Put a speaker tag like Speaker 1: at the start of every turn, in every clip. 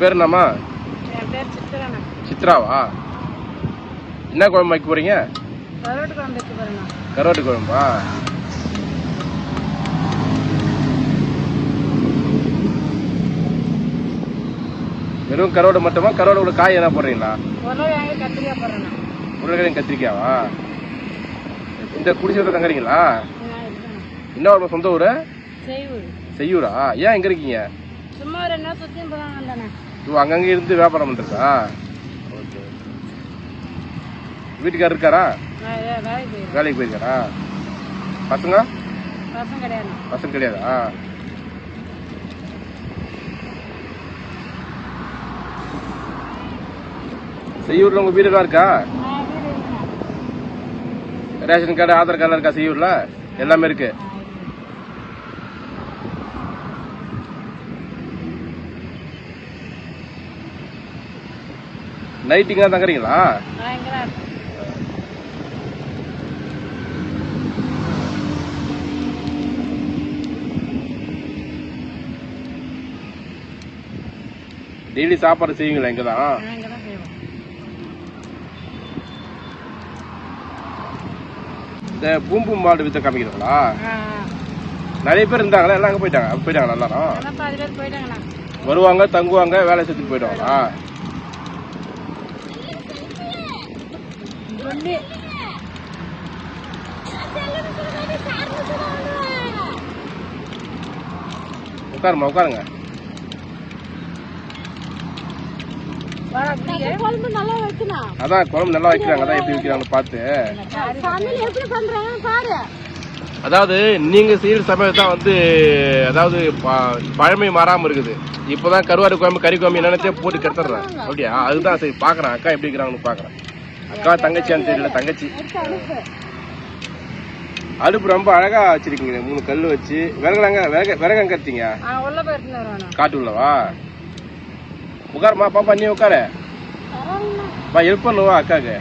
Speaker 1: பேர் என்னம்மா? சித்ராவா? என்ன குழம்பு வைக்க போறீங்க?
Speaker 2: கருவாட்டு குழம்பு
Speaker 1: கருவாட்டு வெறும் கருவாடு மட்டுமா? கருவாடு கூட காய் என்ன போடுறீங்களா? உருளைக்கிழங்கு கத்திரிக்காவா? இந்த குடிசை தங்குறீங்களா? என்ன வருமா சொந்த ஊரு? செய்யூரா ஏன் எங்க இருக்கீங்க?
Speaker 2: சும்மா ஒரு என்ன சுற்றியும் போகலாம்
Speaker 1: ஓ அங்கங்க இருந்து வியாபாரம் பண்றதா? ஓகே. வீட்டுக்காரர் இருக்காரா?
Speaker 2: வேலைக்கு
Speaker 1: போயிருக்காரா. பசங்க?
Speaker 2: பசங்க
Speaker 1: கிடையாதா? செய்யூர்ல உங்க வீடு தான் இருக்கா. ரேஷன் கார்டு ஆதார் கார்டு இருக்கா செய்யூர்ல? எல்லாமே இருக்கு.
Speaker 2: நான் இருக்கேன்
Speaker 1: நைட் இங்க தங்குறீங்களா டெய்லி சாப்பாடு செய்வீங்களா இங்க தான் இந்த பூம்பு மாடு வித்த காமிக்கிறீங்களா? நிறைய பேர் இருந்தாங்களா? எல்லாம் அங்க போயிட்டாங்க. போயிட்டாங்களா எல்லாரும்? வருவாங்க தங்குவாங்க வேலை செஞ்சுட்டு போயிடுவாங்களா?
Speaker 2: சொல்லி.
Speaker 1: உட்காருமா உட்காருங்க.
Speaker 2: வாடா குடிக்க
Speaker 3: குழம்பு நல்லா வைக்கணும்.
Speaker 1: அதான் குழம்பு நல்லா வைக்கிறாங்க அதான் எப்படி வைக்கிறாங்கன்னு பார்த்து.
Speaker 3: சமையல் எப்படி பண்றாங்க பாரு.
Speaker 1: அதாவது நீங்க செய்யற சமையல் தான் வந்து அதாவது ப- பழமை மாறாம இருக்குது. இப்பதான் கருவாடு குழம்பு கறி குழம்பு என்னென்னத்தையும் போட்டு கெடுத்துறேன் அப்படியா? அதுதான் சரி பாக்குறேன் அக்கா எப்படி இருக்கிறாங்கன்னு பாக்குறேன் அக்கா தங்கச்சியான்னு தெரியல தங்கச்சி. அடுப்பு ரொம்ப அழகா வச்சிருக்கீங்க. மூணு கல் வச்சு. விறகுலாங்க விறகு விறகு
Speaker 2: வருவாண்ணா
Speaker 1: காட்டு உள்ளவா? உட்காருமா பாப்பா நீ உட்காரு. பா ஹெல்ப் பண்ணுவா அக்காக்கு?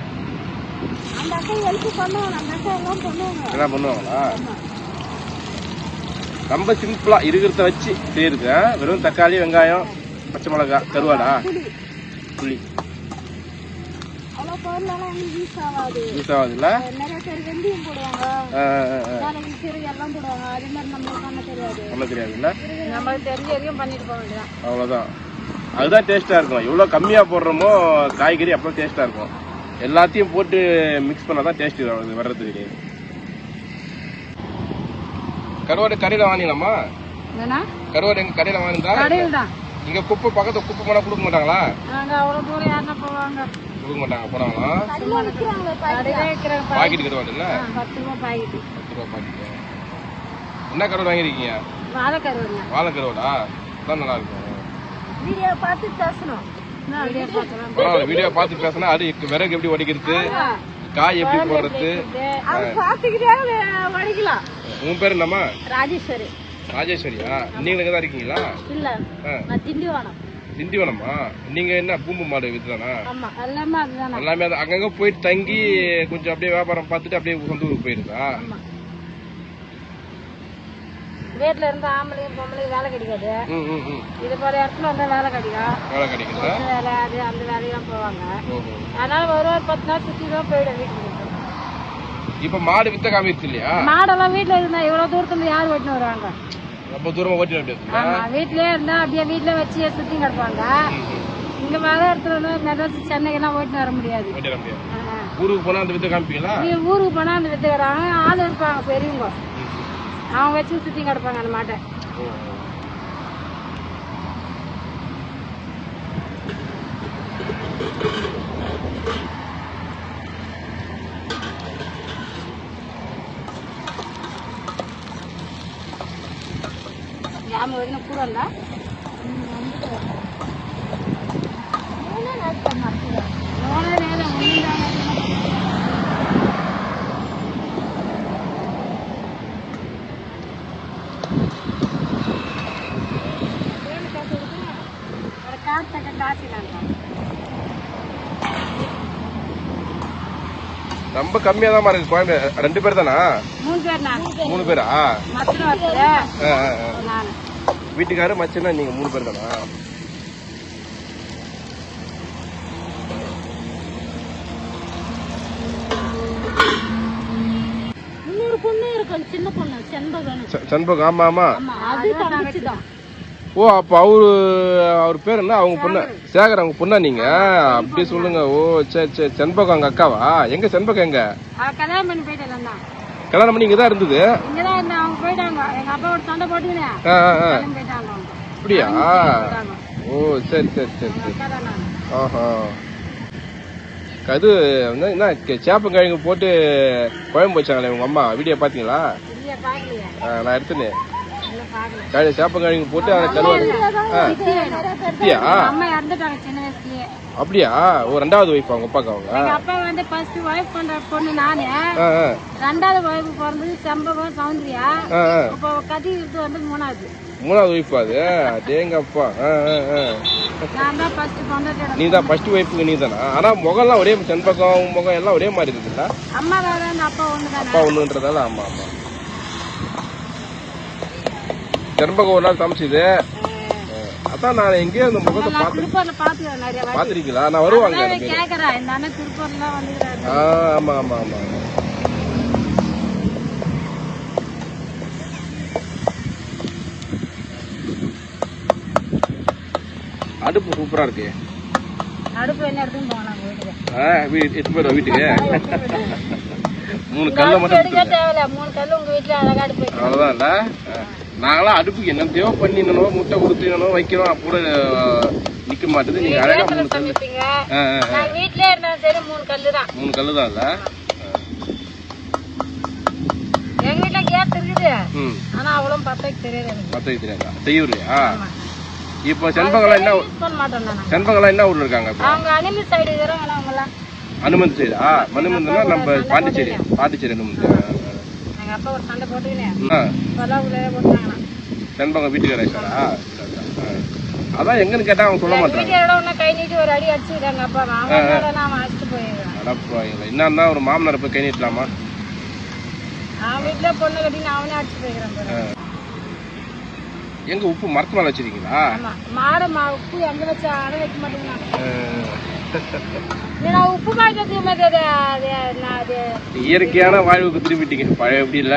Speaker 1: என்ன பண்ணுவாங்களா? ரொம்ப சிம்பிளா இருக்கிறத வச்சு செய்யுது? வெறும் தக்காளி வெங்காயம் பச்சை மிளகாய் கருவாடா? புளி.
Speaker 3: பொருளெல்லாம் எங்களுக்கு யூஸ் ஆகாது.
Speaker 1: யூஸ் ஆகுதுல்ல?
Speaker 3: நிறைய பேர் வெந்தயம் போடுவாங்க.
Speaker 1: ஆ, ஆ, ஆ.
Speaker 3: வேலைக்கு சீரகம் எல்லாம் போடுவாங்க. அதே மாதிரி நம்மளுக்கு பண்ண தெரியாது.
Speaker 1: பண்ண தெரியாதுல்ல?
Speaker 2: நம்மளுக்கு தெரிஞ்ச வரைக்கும் பண்ணிட்டு போக வேண்டியதான்
Speaker 1: அவ்வளவுதான். அதுதான் டேஸ்டா இருக்கும். எவ்வளவு கம்மியா போடுறோமோ காய்கறி அப்போ டேஸ்டா இருக்கும். எல்லாத்தையும் போட்டு மிக்ஸ் பண்ணாதான் டேஸ்ட் வர்றது கிடையாது கருவாடு கடையில
Speaker 2: என்னண்ணா?
Speaker 1: கருவாடு எங்க கடையில வாங்கினதா?
Speaker 2: கடையில் தான்
Speaker 1: இங்க குப்பை பக்கத்துல குப்பை போனா கொடுக்க மாட்டாங்களா?
Speaker 2: நாங்க அவ்வளவு தூரம் யாருன்னா போவாங்க.
Speaker 1: கொடுக்க மாட்டாங்க
Speaker 2: இருக்கிற
Speaker 1: பாக்கெட்
Speaker 2: பத்து ரூபா
Speaker 1: பத்து ரூபா பாக்கெட் என்ன கருவாடு வாங்கிருக்கீங்க
Speaker 2: வாழைக்கருவாங்க
Speaker 1: வாழை கருவாடா அதான் நல்லா இருக்கும்
Speaker 3: வீடியோ பார்த்து பேசணும்.
Speaker 2: வீடியோ
Speaker 1: பார்த்து பேசினா அது விறகு எப்படி உடைக்கிறது காய் எப்படி போடுறது? உன் பேர் என்னம்மா?
Speaker 3: ராஜேஸ்வரி.
Speaker 1: ராஜேஸ்வரியா? நீங்க இங்க தான் இருக்கீங்களா?
Speaker 3: இல்ல. திண்டிவனம்.
Speaker 1: திண்டிவனமா? நீங்க என்ன பூம்பு மாடு வித்துதானா?
Speaker 2: எல்லாமே
Speaker 1: அது அங்கங்க போயிட்டு தங்கி கொஞ்சம் அப்படியே வியாபாரம் பார்த்துட்டு அப்படியே சொந்த ஊருக்கு போயிருதா?
Speaker 2: வீட்டுல இருந்து ஆம்பளையும் பொம்பளையும் வேலை கிடைக்காது. இது போல இடத்துல வந்தா வேலை கிடைக்கும்.
Speaker 1: வேலை கிடைக்குதா?
Speaker 2: வேலை அது அந்த வேலையெல்லாம் போவாங்க. அதனால ஒரு ஒரு பத்து நாள் சுத்தி தான் போயிடும் வீட்டுக்கு.
Speaker 1: இப்ப மாடு வித்த காமிச்சு இல்லையா?
Speaker 2: மாடெல்லாம் வீட்டுல இருந்தா இவ்வளவு தூரத்துல யார் ஓட்டின்னு வருவாங்க?
Speaker 1: ரொம்ப தூரமா ஓட்டி
Speaker 2: வீட்லயே இருந்தா அப்படியே வீட்டுல வச்சு சுத்தி கிடப்பாங்க இங்க வர இடத்துல மெட்ராஸ் சென்னைக்கெல்லாம் ஓட்டின்னு வர முடியாது.
Speaker 1: ஊருக்கு போனா அந்த வித்த காமிப்பீங்களா?
Speaker 2: ஊருக்கு போனா அந்த வித்துக்கிறாங்க ஆள் இருப்பாங்க பெரியவங்க. அவங்க வச்சு சுத்தி கிடப்பாங்க அந்த மாட்டை. தக்க காசு இல்லாங்க
Speaker 1: ரொம்ப கம்மியா தான் இருக்கு குழம்பு ரெண்டு பேர் தானா
Speaker 2: மூணு பேர்?
Speaker 1: மூணு பேரா வீட்டுக்காரர் மச்சனா நீங்கள் மூணு பேர் தானா? சண்பகம் ஆமா ஆமா. ஓ அப்ப அவரு அவர் பேர் அவங்க பொண்ணு சேகர். அவங்க பொண்ணா நீங்க? அப்படி சொல்லுங்க. ஓ சே சே செண்பகம் அவங்க அக்காவா? எங்க சென்பகம் எங்க?
Speaker 2: கல்யாணம் பண்ணி போயிட்டேன் தான்
Speaker 1: இருந்தது அப்படியா. ஓ சரி சரி சரி சரி. ஆஹா. அது என்ன- சேப்பங்கிழங்கு போட்டு குழம்பு வச்சாங்களே உங்க அம்மா? வீடியோ பாத்தீங்களா? நான் எடுத்தேனே.
Speaker 2: இல்ல பாக்கல
Speaker 1: கழி சேப்பங்கிழங்கு போட்டு அதை கருவாடு ஆ, அப்படியா? ஓ ரெண்டாவது ஒய்ஃப் அவங்க அப்பாக்கு அவங்க?
Speaker 2: அப்பா வந்து ஃபர்ஸ்ட் ஒய்ஃப் பண்ற பொண்ணு நானு. ரெண்டாவது ஒய்ஃப் பிறந்தது செம்பகம் சௌந்தர்யா. இப்போ கதி இது வந்து மூணாவது.
Speaker 1: மூணாவது ஒய்ஃப் அது?
Speaker 2: கொண்டாட்டியோட
Speaker 1: நீ தான் ஃபர்ஸ்ட் ஒய்ஃபுக்கு நீ தானா ஆனா முகம்லாம் ஒரே செண்பகம் முகம் எல்லாம் ஒரே மாதிரி இருக்குல்ல
Speaker 2: அம்மா அப்பா
Speaker 1: ஒண்ணுன்றதால ஆமா ஆமா. நாள் சமைச்சது அதான் நான் எங்கேயோ அந்த முகத்தை பார்த்து
Speaker 2: வாட்டி.
Speaker 1: பாத்திருக்கீங்களா நான் வருவாங்க ஆ, ஆமா ஆமா ஆமா. ஆமா. அடுப்பு சூப்பரா இருக்கு.
Speaker 2: அடுப்பு என்ன வீட்டுக்கு
Speaker 1: ஆ, வீ- எட்டு பேர் வீட்டுக்கு. மூணு கல்ல மட்டும்
Speaker 2: தேவையில்ல. மூணு வீட்டுல அடுப்பு
Speaker 1: நாங்களாம் அடுப்புக்கு என்னத்தையோ பண்ணினோ முட்டை கொடுத்துனோ வைக்கிறோம் அப்ப கூட நிக்க மாட்டுது. நீங்க அழகா மூணு
Speaker 2: வீட்லயே இருந்தாலும் சரி மூணு கல்லு தான்
Speaker 1: மூணு கல்லு தான் இல்ல
Speaker 2: எங்க வீட்டுல கேஸ் இருக்குது.
Speaker 1: ம்.
Speaker 2: ஆனா அவ்வளவு பத்தக்கு தெரியாது எனக்கு.
Speaker 1: பத்த தெரியாதா? செய்யூர்லையா இப்போ செண்பகம்லாம் என்ன
Speaker 2: பண்ண
Speaker 1: செண்பகம்லாம் என்ன ஊர்ல இருக்காங்க
Speaker 2: அவங்க அனிமல் சைடு
Speaker 1: அனுமந்த் அனுமந்தனா நம்ம பாண்டிச்சேரி பாண்டிச்சேரி அனுமந்த்
Speaker 2: எங்க அப்பா ஒரு சண்டை போட்டுக்கினேன் உள்ளே போட்டாங்கண்ணா
Speaker 1: செண்பகம் வீட்டுக்கு ரைசாரா அதான் எங்கன்னு கேட்டா அவங்க சொல்ல மாட்டாங்க
Speaker 2: கை நீட்டி ஒரு அடி அடிச்சுக்கிட்டாங்க. அப்பா அவன் அடிச்சுட்டு போயிருக்கான்
Speaker 1: என்னன்னா ஒரு மாமனார் போய் கை நீட்டலாமா?
Speaker 2: அவன் வீட்டுல பொண்ணு கட்டின்னு அவனே அடிச்சு போயிருக்கான் பாரு.
Speaker 1: எங்க உப்பு மரத்து மேல வச்சிருக்கீங்களா?
Speaker 2: மாடு மா உப்பு எங்க வச்சா அடை வைக்க மாட்டேங்கிறான்
Speaker 1: இயற்கையான வாழ்வுக்கு திரும்பிட்டீங்க. பழைய எப்படி இல்ல?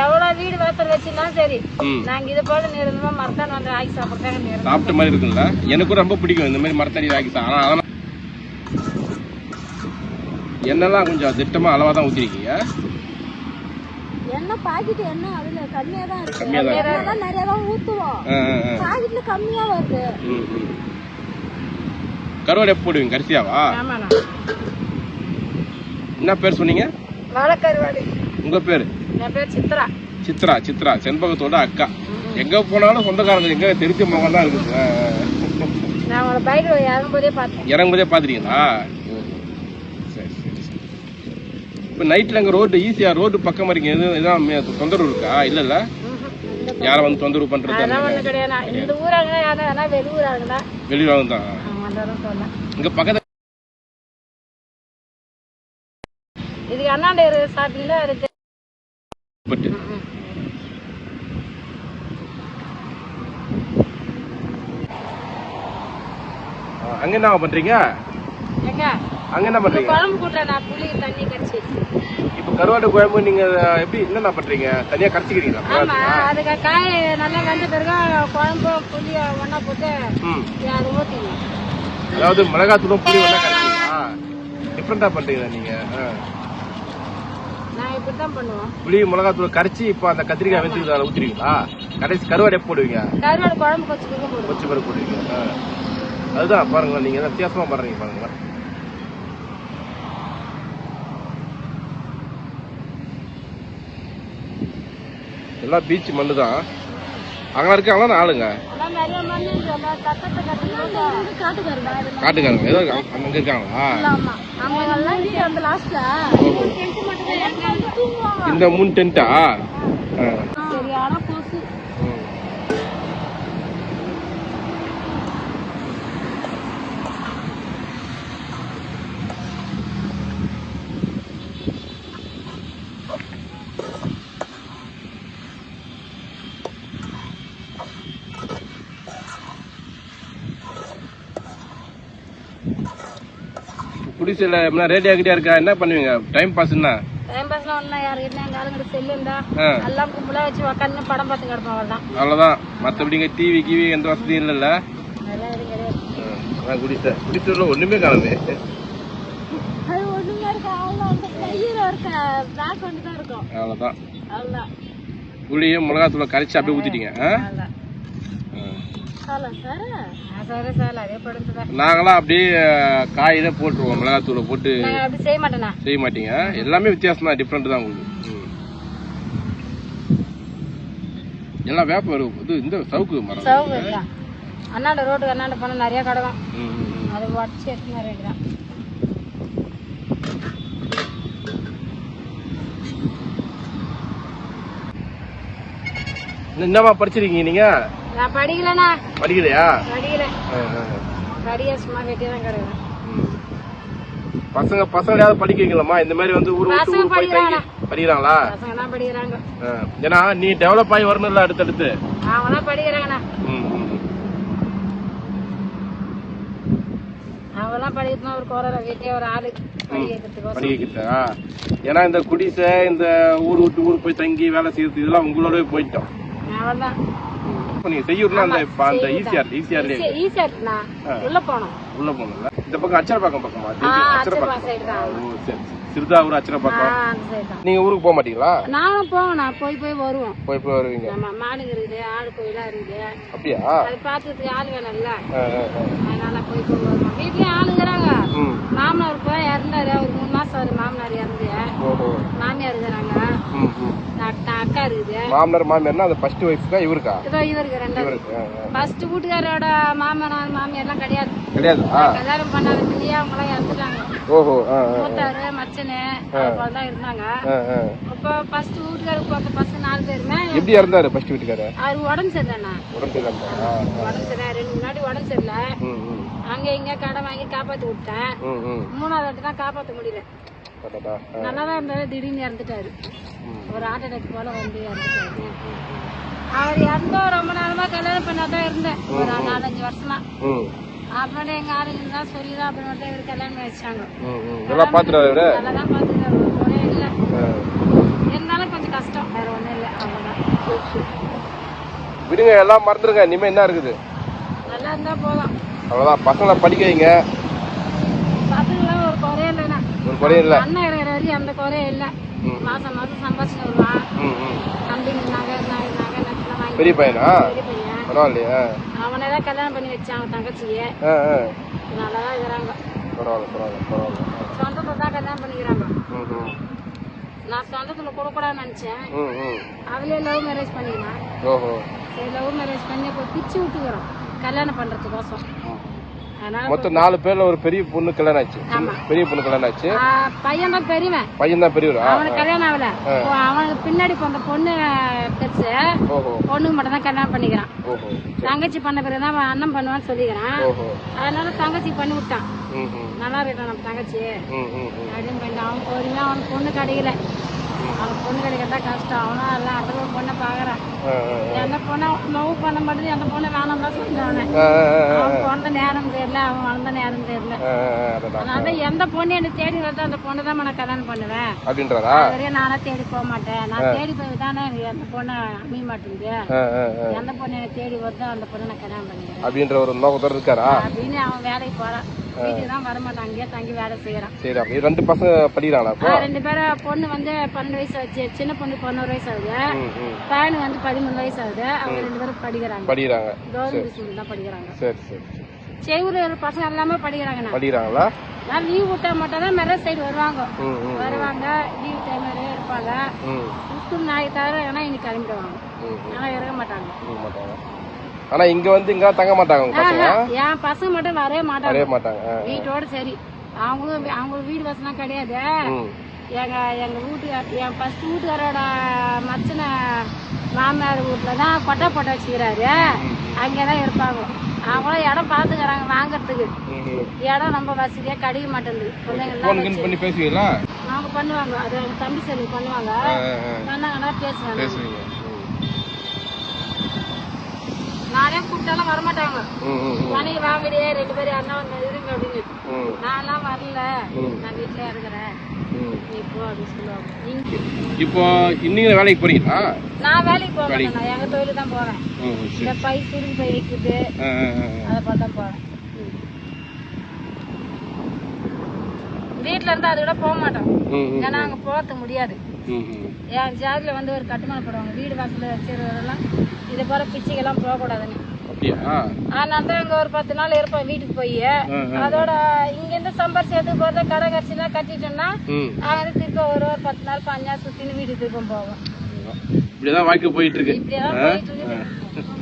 Speaker 2: எவ்வளவு வீடு வாசல் வச்சுனாலும் சரி. நாங்க இது போல நிறமா மரத்தான் வந்து ஆக்கி சாப்பிட்டாங்க
Speaker 1: சாப்பிட்ட மாதிரி இருக்குல்ல எனக்கும் ரொம்ப பிடிக்கும் இந்த மாதிரி மரத்தடி ஆக்கி சா- ஆனா அதெல்லாம் எண்ணெல்லாம் கொஞ்சம் திட்டமா அளவா தான் ஊத்திருக்கீங்க?
Speaker 3: எண்ணெய் பாக்கெட் எண்ணெய் அதுல கம்மியா தான் இருக்கு. நிறைய தான் ஊத்துவோம். பாக்கெட்ல கம்மியா வருது.
Speaker 1: கருவாடு எப்போ போடுவீங்க? கரிசியாவா? என்ன பேர் சொன்னீங்க? உங்க பேரு?
Speaker 2: சித்ரா.
Speaker 1: சித்ரா சித்ரா. செண்பகத்தோட அக்கா. எங்க போனாலும் சொந்தக்காரங்க எங்க தெரிஞ்ச முகம் தான் இருக்குது.
Speaker 2: இறங்கும்போதே
Speaker 1: பாத்துறீங்களா சரி சரி சரி. இப்போ நைட்ல அங்க ரோடு ஈஸியா ரோடு பக்கம் இருக்கீங்க. எதுவும் எதாவது தொந்தரவு இருக்கா? இல்ல இல்ல. யாரை வந்து தொந்தரவு பண்றது?
Speaker 2: அதெல்லாம் ஒண்ணு கிடையாது இந்த ஊராங்க யாரும் வேணா வெளி ஊராங்க தான்
Speaker 1: தான் இங்க பக்கத்துல
Speaker 2: இதுக்கு அண்ணாண்ட சாப்பிட்டீங்களா இருக்கு.
Speaker 1: பட்டு. அங்க என்ன பண்றீங்க? அங்க என்ன பண்றீங்க?
Speaker 2: குழம்பு கூட்ட நான் புளிக்கு தண்ணி கடிச்சு
Speaker 1: இப்ப கருவாட்டு குழம்பு நீங்க எப்படி என்னென்ன பண்றீங்க? தனியா கரைச்சிக்கிறீங்களா
Speaker 2: ஆமா அதுக்கு காய் நல்லா வெந்த பிறகு குழம்பு புளி ஒண்ணா போட்டு அதை ஊத்திக்கணும்
Speaker 1: அதாவது மிளகாத்தூளும் புளி ஒண்ணா கரைச்சிங்களா டிஃப்ரெண்டா பண்றீங்களா நீங்க? புளி மிளகாத்தூள் கரைச்சி இப்போ அந்த கத்திரிக்காய் வெந்து அதில் ஊத்துறீங்களா கடைசி கருவாடு எப்போ போடுவீங்க.
Speaker 2: கருவாடு குழம்பு
Speaker 1: கொச்சி பருப்பு போடுவீங்க. அதுதான் பாருங்க நீங்க எல்லாம் வித்தியாசமா பண்றீங்க பாருங்க. எல்லாம் பீச் மண்ணு தான் அங்கே இருக்காங்களா? ஆளுங்க.
Speaker 2: காட்டுக்காரங்க.
Speaker 1: ஏதோ அங்க இருக்காங்களா? இந்த மூணு டென்ட்டா? குடிசையில் ரேடி ஆகிட்டே இருக்கா? என்ன பண்ணுவீங்க? டைம் பாஸ் என்ன
Speaker 2: டைம் பாஸ்லாம் ஒன்றும் யாருக்கிட்ட எங்கள் ஆளுங்கிட்ட செல்லு இருந்தா
Speaker 1: ஆ.
Speaker 2: எல்லாம் கும்பலாக வச்சு உக்காந்து படம் பார்த்து கிடப்போம் அவ்வளோதான்
Speaker 1: அவ்வளோதான் மற்றபடிங்க டிவி கிவி எந்த வசதியும் இல்லைல்ல. அதான் குடிசை. குடிசையில் ஒன்றுமே காணுமே.
Speaker 3: அது ஒண்ணுமே இருக்கு? அவ்வளோ அந்த கையில் இருக்க பேக் ஒன்று தான் இருக்கும்.
Speaker 1: அவ்வளோதான்
Speaker 2: அவ்வளோதான்
Speaker 1: புளியும் மிளகாத்தூளை கரைச்சி அப்படியே ஊற்றிட்டீங்க ஆ. நாங்களாம் அப்படியே காயில போட்டுருவோம் மிளகாத்தூளை போட்டு.
Speaker 2: நான் அப்படி செய்ய மாட்டேண்ணா
Speaker 1: செய்ய மாட்டீங்க. எல்லாமே வித்தியாசம் தான் டிஃப்ரெண்ட் தான் உங்களுக்கு. எல்லாம் வேப்ப இது இந்த சவுக்கு மரம்.
Speaker 2: சவுக்கு தான் அண்ணாண்ட ரோட்டுக்கு அண்ணாண்ட போனால் நிறைய கிடக்கும்
Speaker 1: ம், ம், ம்.
Speaker 2: அதை உடச்சி வேண்டியதான்
Speaker 1: என்னம்மா படிச்சிருக்கீங்க நீங்க?
Speaker 2: நான் படிக்கலண்ணா.
Speaker 1: படிக்கலையா?
Speaker 2: படிக்கல. படிக்க சும்மா வெட்டி தான் கிடக்குறேன்.
Speaker 1: பசங்க பசங்களையாவது படிக்க வைக்கலாமா? இந்த மாதிரி வந்து ஊர் விட்டு ஊர் போய் தங்கி படிக்கிறாங்களா?
Speaker 2: படிக்கிறாங்க.
Speaker 1: ஏன்னா நீ டெவலப் ஆகி வரணும்ல அடுத்தடுத்து.
Speaker 2: அவங்களாம் படிக்கிறாங்கண்ணா. அவங்களாம் படிக்கிறதுனா ஒரு குறை வீட்டே ஒரு ஆளு படிக்கிறதுக்கு
Speaker 1: படிக்க வைக்கிறதா ஏன்னா இந்த குடிசை இந்த ஊர் விட்டு ஊர் போய் தங்கி வேலை செய்யறது இதெல்லாம் உங்களோடவே போயிட்டோம்.
Speaker 2: அவ்வளோதான்
Speaker 1: இப்போ நீங்க செய்யூர்னா அந்த அந்த ஈஸியார்லயே
Speaker 2: ஈஸியா இருக்குண்ணா உள்ள போனோம்
Speaker 1: உள்ள போகணும்ல இந்த பக்கம் அச்சரப்பாக்கம் பக்கமா அச்சரப்பாக்கம் சரி. சிறுதாவூர் அச்சரப்பாக்கம் நீங்க ஊருக்கு போக மாட்டீங்களா?
Speaker 2: நானும் போவோம் நான் போய் போய் வருவோம்.
Speaker 1: போய் போய் வருவீங்க.
Speaker 2: நம்ம மாடுங்க இருக்குது ஆடு கோயிலாம் இருக்குது.
Speaker 1: அப்படியா?
Speaker 2: அது பார்த்துக்கிறதுக்கு ஆள் வேணும்ல. அதனால போய் போய் வருவோம். வீட்லயும் ஆளுங்கிறாங்க. மாமனார் போய் இறந்தாரு. ஒரு மூணு மாசம் ஆகுது மாமனார் இறந்து. மாமியார் இருக்கிறாங்க. அக்கா இருக்குது.
Speaker 1: மாமனார் மாமியார்னா அந்த ஃபர்ஸ்ட் ஒய்ஃப்க்கா இவருக்கா?
Speaker 2: இதோ இவருக்கு ரெண்டாவது. ஃபர்ஸ்ட் வீட்டுக்காரோட மாமனார் மாமியார்லாம் கிடையாது.
Speaker 1: கிடையாதா.
Speaker 2: கல்யாணம் பண்ணாததுலயே அவங்களாம் இறந்துட்டாங்க.
Speaker 1: ஓஹோ
Speaker 2: மூத்தாரு மச்சனு தான் இருந்தாங்க. இப்போ ஃபர்ஸ்ட் வீட்டுக்காருக்கு பார்த்த பசங்க நாலு பேருமே
Speaker 1: எப்படி இறந்தாரு ஃபர்ஸ்ட் வீட்டுக்காரர்
Speaker 2: அவர் உடம்பு சரியில்லைண்ணா.
Speaker 1: உடம்பு
Speaker 2: உடம்பு சரியில்லை. ரெண்டு முன்னாடி உடம்பு சரியில்லை. அங்க இங்க கடை வாங்கி காப்பாத்தி விட்டேன். மூணாவது வாட்டி தான் காப்பாத்த முடியல.
Speaker 1: அடடா. ஆ.
Speaker 2: நல்லா தான் இருந்தாரு திடீர்னு இறந்துட்டாரு. ஒரு ஹார்ட் அட்டாக் போல வந்து இறந்துட்டாரு. அவர் இறந்தோ ரொம்ப நாளமா கல்யாணம் பண்ணாதான் இருந்தேன். ஒரு நாலஞ்சு வருஷமா. அப்புறம் எங்க ஆளுங்க தான் சொல்லிதான் அப்புறம் வந்து இவர் கல்யாணம் வச்சாங்க
Speaker 1: நல்லா இவரு?
Speaker 2: நல்லா தான் பார்த்துருக்காரு ஒரு இல்லை. இருந்தாலும் கொஞ்சம் கஷ்டம். வேற ஒண்ணும் இல்லை. அவ்வளவுதான்.
Speaker 1: விடுங்க எல்லாம் மறந்துருங்க. இனிமே என்ன இருக்குது?
Speaker 2: நல்லா இருந்தா போதும்.
Speaker 1: அவ்வளவுதான். பசங்களை படிக்க வைங்க.
Speaker 2: ஒரு
Speaker 1: குறையும் இல்லை.
Speaker 2: அண்ணன் இருக்கிற வரையும் அந்த குறையே இல்லை. மாசம் மாசம் சம்பாதிச்சு வருவான் தம்பிங்க நகை நகை நகை நட்டுலாம் வாங்கி
Speaker 1: பெரிய பையனா? பரவாயில்லையா.
Speaker 2: அவனை தான் கல்யாணம் பண்ணி வச்சாங்க தங்கச்சியை.
Speaker 1: ஆ ஆ.
Speaker 2: நல்லா தான் இருக்கிறாங்க.
Speaker 1: பரவாயில்ல பரவாயில்ல பரவாயில்ல.
Speaker 2: சொந்தத்தை தான் கல்யாணம் பண்ணிக்கிறாங்க. நான் சொந்தத்துல கொடுக்கூடாதுன்னு நினைச்சேன்.
Speaker 1: ம் ம்.
Speaker 2: அவளே லவ் மேரேஜ்
Speaker 1: ஓஹோ.
Speaker 2: சரி லவ் மேரேஜ் பண்ணி இப்போ பிச்சு விட்டுக்கிறோம் கல்யாணம் பண்றதுக்கோசம்.
Speaker 1: மொத்தம் நாலு பேர்ல ஒரு பெரிய பொண்ணு கல்யாணம் ஆச்சு. பெரிய பொண்ணு கல்யாணம் ஆச்சு
Speaker 2: பையன் தான் பெரியவன்.
Speaker 1: பையன் தான் பெரியவரா
Speaker 2: அவனுக்கு கல்யாணம் ஆகல. அவனுக்கு பின்னாடி பிறந்த பொண்ணு பெருசு. பொண்ணுக்கு மட்டும் தான் கல்யாணம் பண்ணிக்கிறான். தங்கச்சி பண்ண பிறகு தான் அவன் அண்ணன் பண்ணுவான்னு சொல்லிக்கிறான். அதனால தங்கச்சி பண்ணி விட்டான். நல்லா இருக்கட்டும் நம்ம தங்கச்சி. அப்படின்னு அவன் பொறுமையா அவனுக்கு பொண்ணு கிடைக்கல. அவனுக்கு பொண்ணு கிடைக்கிறதா கஷ்டம்? அவனும் எல்லாம் அடுத்த ஒரு பொண்ணை பாக்குறான் எந்த பொண்ணை லவ் பண்ண மாட்டேது எந்த பொண்ணை வேணாம் தான் சொல்றான் அவனை பிறந்த நேரம் தெரியல அவன் வளர்ந்த நேரம் தெரியல. அதனால எந்த பொண்ணு எனக்கு தேடி வருதோ அந்த பொண்ணை தான் நான் கல்யாணம் பண்ணுவேன்.
Speaker 1: அப்படின்றாரா?
Speaker 2: வரையும் நானே தேடி போக மாட்டேன். நான் தேடி போய் தானே எனக்கு எந்த பொண்ணு அமைய மாட்டேங்குது. எந்த பொண்ணு எனக்கு தேடி வருதோ அந்த பொண்ணை நான் கல்யாணம் பண்ணிக்கிறேன்.
Speaker 1: அப்படின்ற ஒரு நோக்கத்தோட இருக்காரா?
Speaker 2: அப்படின்னு அவன் வேலைக்கு போறான். வீட்டுக்கு தான் வரமாட்டான் அங்கேயே தங்கி வேலை செய்யறான்.
Speaker 1: சரி அப்படி ரெண்டு பசங்க படிக்கிறாங்களா இப்போ
Speaker 2: ரெண்டு பேரும் பொண்ணு வந்து பன்னெண்டு வயசு ஆச்சு. சின்ன பொண்ணு பதினோரு வயசு ஆகுது. பையனுக்கு வந்து பதிமூணு வயசு ஆகுது. அவங்க ரெண்டு பேரும் படிக்கிறாங்க.
Speaker 1: படிக்கிறாங்க.
Speaker 2: கவர்மெண்ட் ஸ்கூல் தான் படிக்கிறாங்க.
Speaker 1: சரி சரி.
Speaker 2: செய்வூர் பசங்க எல்லாமே படிக்கிறாங்கண்ணா.
Speaker 1: படிக்கிறாங்களா?
Speaker 2: நான் லீவ் விட்டா மட்டும் தான் மெரேஜ் சைடு வருவாங்க. வருவாங்க. லீவ் டைம் இருப்பாங்க. ஸ்கூல் நாளைக்கு தவிர ஏன்னா இன்னைக்கு கிளம்பிடுவாங்க. ஆனால் மாட்டாங்க.
Speaker 1: இருக்க மாட்டாங்க. ஆனா இங்க வந்து இங்க தங்க மாட்டாங்க பசங்க
Speaker 2: என் பசங்க மட்டும் வரவே மாட்டாங்க.
Speaker 1: வரவே மாட்டாங்க.
Speaker 2: வீட்டோட சரி. அவங்களும் அவங்க வீடு வசனம் கிடையாது. எங்க எங்க வீட்டு என் ஃபர்ஸ்ட் வீட்டுக்காரோட மச்சனை மாமியார் வீட்டுல தான் கொட்டை போட்டு வச்சுக்கிறாரு. அங்கேதான் இருப்பாங்க. அவங்களும் இடம் பார்த்துக்கிறாங்க வாங்குறதுக்கு. இடம் ரொம்ப வசதியா கிடைக்க மாட்டேங்குது.
Speaker 1: கின் பண்ணி பேசுவீங்களா?
Speaker 2: அவங்க பண்ணுவாங்க. அது அவங்க தம்பி செல்வி பண்ணுவாங்க. பண்ணாங்கன்னா பேசுவாங்க
Speaker 1: பேசுவீங்க
Speaker 2: நானே கூப்பிட்டாலும் வரமாட்டாங்க.
Speaker 1: ம் ம் ம்.
Speaker 2: மனைவி வாங்கடியே ரெண்டு பேரும் அண்ணா வந்து இருங்க அப்படின்னு.
Speaker 1: ம்.
Speaker 2: நான்லாம் வரல. நான் வீட்டிலே இருக்கிறேன்.
Speaker 1: இப்போ இன்னைக்கு வேலைக்கு போறீங்களா?
Speaker 2: நான் வேலைக்கு மாட்டேன் நான் எங்க தான் போறேன். இந்த பை சுருங்கி பை
Speaker 1: ஆ.
Speaker 2: அதை பார்த்து போறேன் வீட்டுல இருந்து அதை விட போக மாட்டோம். ஏன்னா அங்க போறது முடியாது. என் ஜாதியில வந்து ஒரு கட்டுமானம் போடுவாங்க. வீடு வாசல்ல வச்சுருவதெல்லாம் இது போல பிச்சைக்கெல்லாம் போகக்கூடாதுன்னு. அதனால தான் இங்க ஒரு பத்து நாள் இருப்பேன் வீட்டுக்கு போய். அதோட இங்க இருந்து சம்பாரிச்சு எடுத்து போறத கடை கட்சிலாம் கட்டிட்டோம்னா வந்து திருப்பி ஒரு ஒரு பத்து நாள் பாஞ்சு நாள் சுத்தின்னு வீட்டுக்கு திருப்பம் போவோம்
Speaker 1: இப்படிதான் வாழ்க்கை போயிட்டு இருக்கு.
Speaker 2: இப்படியெல்லாம் போயிட்டு இருக்குது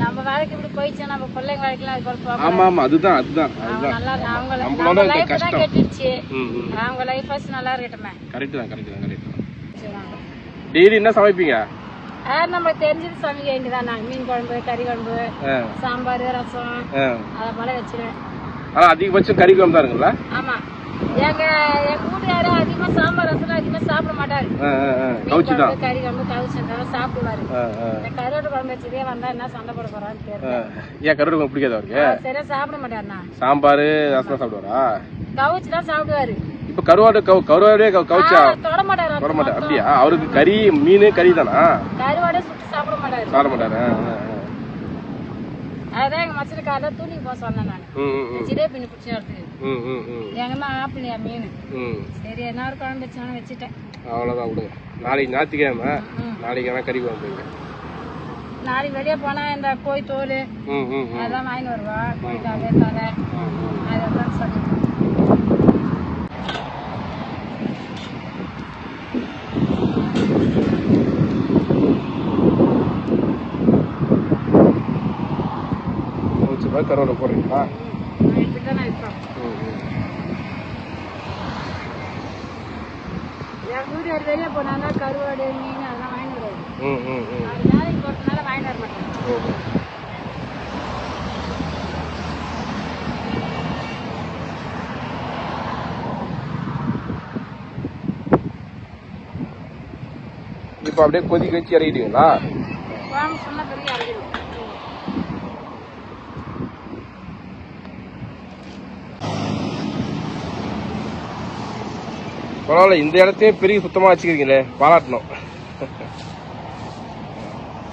Speaker 2: நம்ம வேலைக்கு இப்படி போயிடுச்சு நம்ம பிள்ளைங்க வேலைக்கெல்லாம் போல
Speaker 1: ஆமா ஆமா அதுதான் அதுதான்
Speaker 2: நல்லா அவங்க
Speaker 1: நம்மளோட
Speaker 2: நம்ம
Speaker 1: இருக்க
Speaker 2: லைஃப் தான். கெட்டுடுச்சு. அவங்க லைஃப் ஃபர்ஸ்ட் நல்லா இருக்கட்டுமே.
Speaker 1: கரெக்ட் தான் கரெக்ட் தான் கரெக்ட் தான்.
Speaker 2: சொல்லுவாங்க.
Speaker 1: டெய்லி என்ன சமைப்பீங்க?
Speaker 2: நம்மளுக்கு தெரிஞ்சது சமைக்க வேண்டியதான் நான் மீன் குழம்பு கறி குழம்பு சாம்பார் ரசம். அதை போல வச்சிருவேன்.
Speaker 1: ஆனா அதிகபட்சம் கறி குழம்பு தான் இருக்குல்ல
Speaker 2: ஆமா. எங்க எங்க வீட்டுக்காரு அதிகமா சாம்பார் ரசம் அதிகமா சாப்பிட மாட்டாரு.
Speaker 1: ஆ, ஆ, ஆ.
Speaker 2: மீன்
Speaker 1: கவுச்சி தான்
Speaker 2: குழம்பு கறி குழம்பு கவுச்சு இருந்தாலும் சாப்பிடுவாரு. இந்த கருவாட்டு குழம்பு வச்சதே வந்தா என்ன சண்டை போட போறான்னு. தெரியல.
Speaker 1: ஏன் கருவாடு குழம்பு பிடிக்காது அவருக்கு?
Speaker 2: அவர் சரியா சாப்பிட மாட்டாருண்ணா.
Speaker 1: சாம்பார் ரசம் சாப்பிடுவாரா?
Speaker 2: கவுச்சு தான் சாப்பிடுவாரு.
Speaker 1: இப்ப கருவாடு கருவாடே கவு- கவுச்சா?
Speaker 2: தொட மாட்டாரு
Speaker 1: போட மாட்டார். அப்படியா? அவருக்கு கறி மீன் கறி தானா?
Speaker 2: கருவாடே சுட்டு சாப்பிட மாட்டாரு.
Speaker 1: சாப்பிட மாட்டாரு.
Speaker 2: அதான் எங்க மச்சனுக்காக துணி போக சொன்னேன் நான். சிதே பின்னி பிடிச்சி எடுத்து
Speaker 1: ம், ம், ம்.
Speaker 2: எங்கன்னா ஆப்பிளியா மீன். சரி என்ன ஒரு குழம்பு வச்சாலும் வச்சுட்டேன்
Speaker 1: அவ்வளவுதான் விடுங்க நாளைக்கு ஞாயிற்றுக்கிழமை. நாளைக்கு வேணா கறி குழம்பு.
Speaker 2: நாளைக்கு வெளியே போனா இந்த கோய் தோல் அதெல்லாம் வாங்கிட்டு வருவா கோய் தலை
Speaker 1: ம்.
Speaker 2: அதெல்லாம் சொல்லிட்டு
Speaker 1: மாதிரி கருவாடை போடுறீங்களா.
Speaker 2: என் வீடு வெளியே போனாங்க கருவாடு மீன் அதெல்லாம் வாங்கிட்டு வருவாரு
Speaker 1: ம் ம் ம்
Speaker 2: வேலைக்கு போகிறதுனால வாங்கிட்டு வர.
Speaker 1: இப்போ அப்படியே கொதிக்க வச்சு இறக்கிட்டீங்களா
Speaker 2: குழம்பு சொன்ன பிறகு இறங்கிடும்
Speaker 1: பரவாயில்ல இந்த இடத்தையும் பெரிய சுத்தமாக வச்சுக்கிறீங்களே பாராட்டணும்.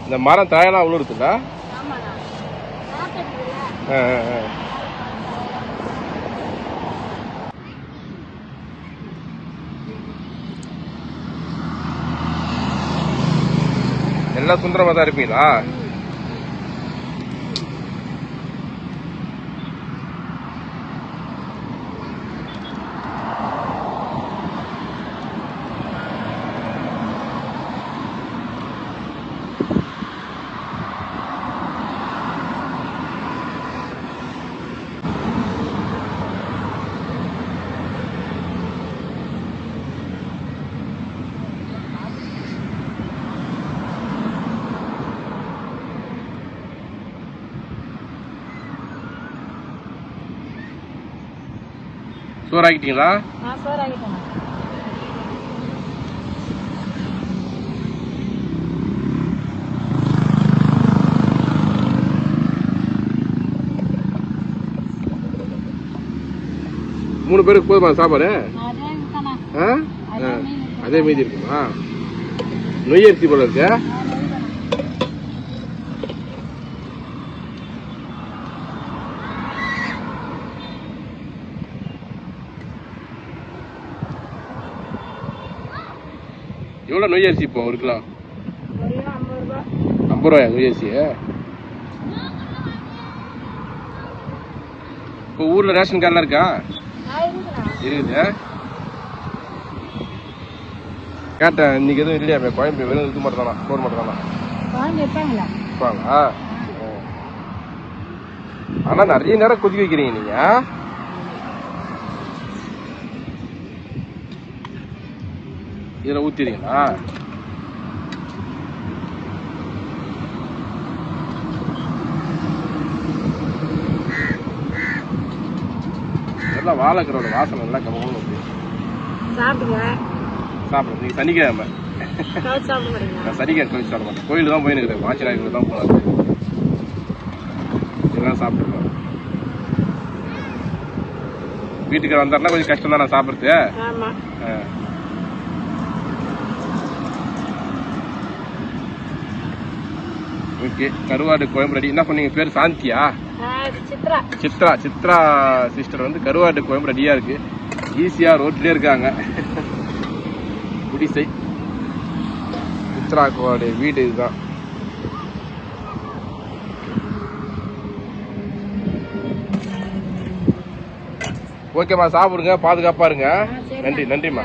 Speaker 1: இந்த மரம் தழையெல்லாம் அவ்வளோ இருக்குல்ல ஆ, ஆ, ஆ. எல்லாம் சுந்தரமாக தான் இருப்பீங்களா?
Speaker 2: சோறு ஆகிட்டேன்
Speaker 1: மூணு பேருக்கு போதுமா சாப்பாடு.
Speaker 2: அதே
Speaker 1: மீதி இருக்குமா? நொய் அரிசி போல இருக்கு. எவ்வளோ நொய் அரிசி இப்போ ஒரு கிலோ
Speaker 2: ஐம்பது ரூபா.
Speaker 1: ஐம்பது ரூபாயா நொய் அரிசி இப்போ ஊர்ல ரேஷன் கார்டெலாம் இருக்கா? இருக்குது? கேட்டேன் இன்னைக்கு எதுவும் இல்லையா? இப்போ குழம்பு வெறும் இது மட்டும் தானா சோறு மட்டும் தானா
Speaker 2: வைப்பாங்களா
Speaker 1: இருப்பாங்களா ஆனா நிறைய நேரம் கொதிக்க வைக்கிறீங்க நீங்க. இதுல ஊத்திடுறீங்களா? நல்லா வாழைக்கிறோட வாசனை நல்லா கம்மன்னு வருது.
Speaker 2: சாப்பிடுங்க.
Speaker 1: சாப்பிடுங்க நீங்க சனிக்கிழமை. நான் சனிக்கிழமை கோயில் சாப்பிட மாட்டேன். கோயிலுக்கு தான் போயின்னு மாச்சி நாயகர் தான் போனாரு இதெல்லாம் சாப்பிட்டுருக்கோம் வீட்டுக்கு வந்தாருன்னா கொஞ்சம் கஷ்டம் தான் நான் சாப்பிட்றது. ஆ. ஓகே கருவாடு குழம்பு ரெடி என்ன பண்ணீங்க? பேர் சாந்தியா?
Speaker 2: சித்ரா.
Speaker 1: சித்ரா சித்ரா சிஸ்டர் வந்து கருவாடு குழம்பு ரெடியா இருக்கு. ஈஸியா ரோட்லயே இருக்காங்க. குடிசை. சித்ரா கோவாடு வீடு இதுதான். ஓகேம்மா சாப்பிடுங்க பாதுகாப்பா இருங்க. நன்றி நன்றிம்மா.